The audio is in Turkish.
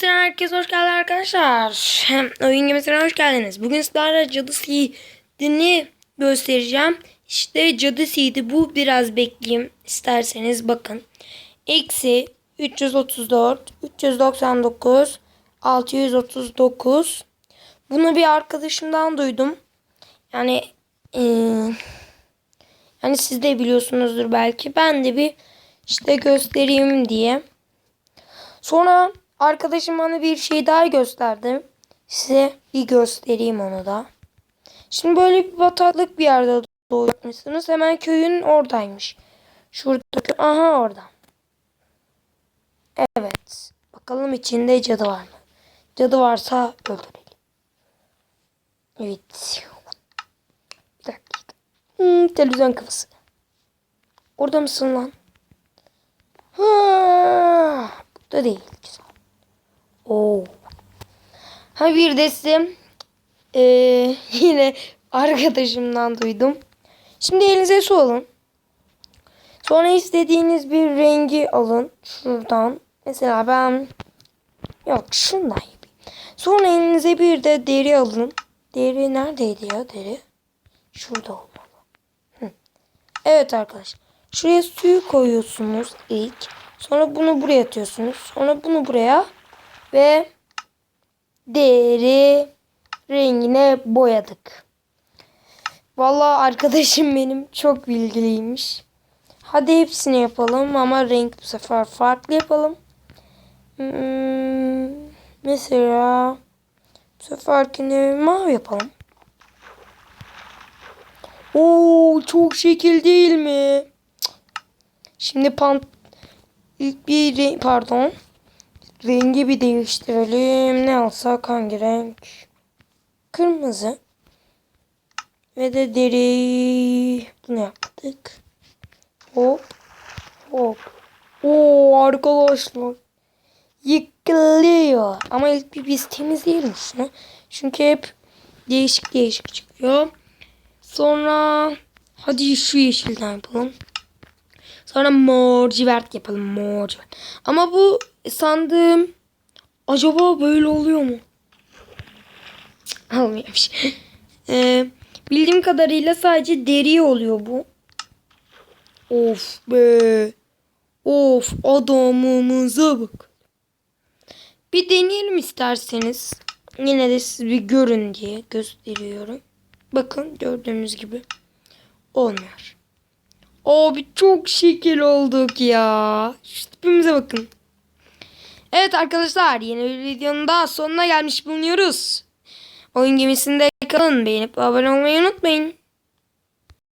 gemisine herkes hoş geldi arkadaşlar. Hem oyun gemisine hoş geldiniz. Bugün sizlerle cadı seedini göstereceğim. İşte cadı seedi bu biraz bekleyeyim isterseniz bakın. Eksi 334, 399, 639. Bunu bir arkadaşımdan duydum. Yani eee, yani siz de biliyorsunuzdur belki. Ben de bir işte göstereyim diye. Sonra arkadaşım bana bir şey daha gösterdi. Size bir göstereyim onu da. Şimdi böyle bir bataklık bir yerde doğmuşsunuz. Hemen köyün oradaymış. Şurada. kö- Aha orada. Evet. Bakalım içinde cadı var mı? Cadı varsa öldürelim. Evet. Bir dakika. Hmm, televizyon kafası. Orada mısın lan? Ha, burada değil. Güzel. Oo. Ha bir de size eee, yine arkadaşımdan duydum. Şimdi elinize su alın. Sonra istediğiniz bir rengi alın. Şuradan. Mesela ben yok şundan. Sonra elinize bir de deri alın. Deri neredeydi ya deri? Şurada olmalı. Hı. Evet arkadaşlar. Şuraya suyu koyuyorsunuz ilk. Sonra bunu buraya atıyorsunuz. Sonra bunu buraya ve deri rengine boyadık. Vallahi arkadaşım benim çok bilgiliymiş. Hadi hepsini yapalım ama renk bu sefer farklı yapalım. Hmm, mesela bu seferkini mavi yapalım. Oo çok şekil değil mi? Şimdi pant ilk bir pardon rengi bir değiştirelim. Ne alsak hangi renk? Kırmızı. Ve de deri bunu yaptık. Hop hop. Oo arkadaşlar. Yıkılıyor. Ama ilk bir biz temizleyelim şunu. Çünkü hep değişik değişik çıkıyor. Sonra hadi şu yeşilden yapalım. Sonra mor civert yapalım mor civert. Ama bu sandığım acaba böyle oluyor mu? Cık. Ee, bildiğim kadarıyla sadece deri oluyor bu. Of be. Of adamımıza bak. Bir deneyelim isterseniz. Yine de siz bir görün diye gösteriyorum. Bakın gördüğünüz gibi olmuyor. Abi çok şekil olduk ya. Şu tipimize bakın. Evet arkadaşlar yeni bir videonun daha sonuna gelmiş bulunuyoruz. Oyun gemisinde kalın beğenip abone olmayı unutmayın.